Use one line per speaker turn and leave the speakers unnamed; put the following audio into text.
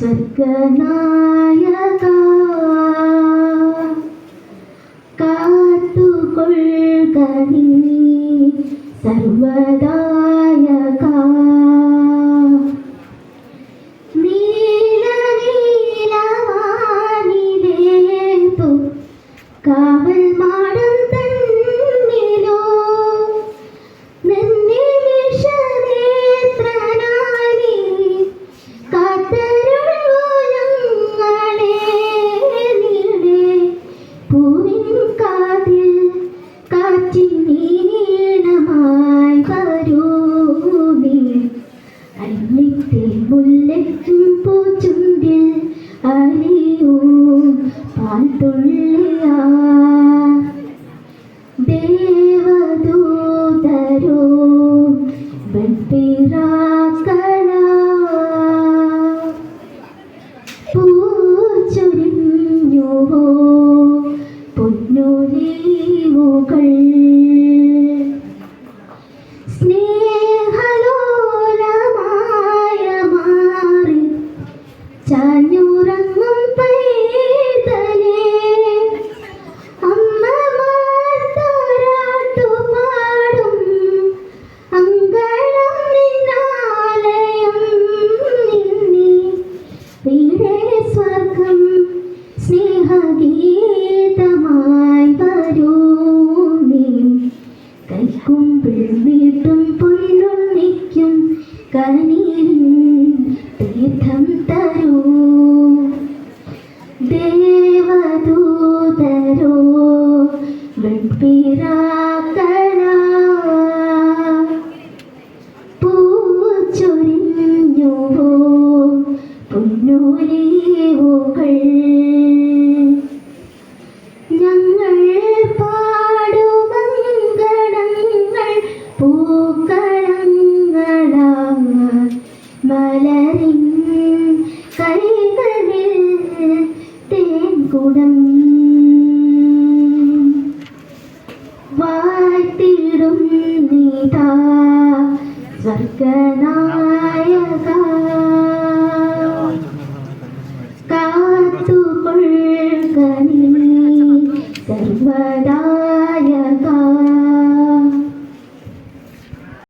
சொர்க்கநாயகா காத்து கொள்கனி சர்வதா അല്ലിത്തിൽ മുല്ലയ്ക്കും പൂച്ചുണ്ടിൽ അറിയൂ പാൽത്തുള്ളിയാ ദേവദൂതരോ വെട്ടിറാക്കള പൂച്ചൊരിഞ്ഞുവോ പൊന്നൊലിവുകൾ സ്നേഹഗീതമായി വരൂ നീ കൈക്കുമ്പിൾ നീട്ടും പൊന്നുണ്ണിക്കും കനി കൈകളിൽ തേൻകുടം. വാഴ്ത്തിടും നീതാ സ്വർഗനായക. കാത്തുകൊള്ളി സർവദാ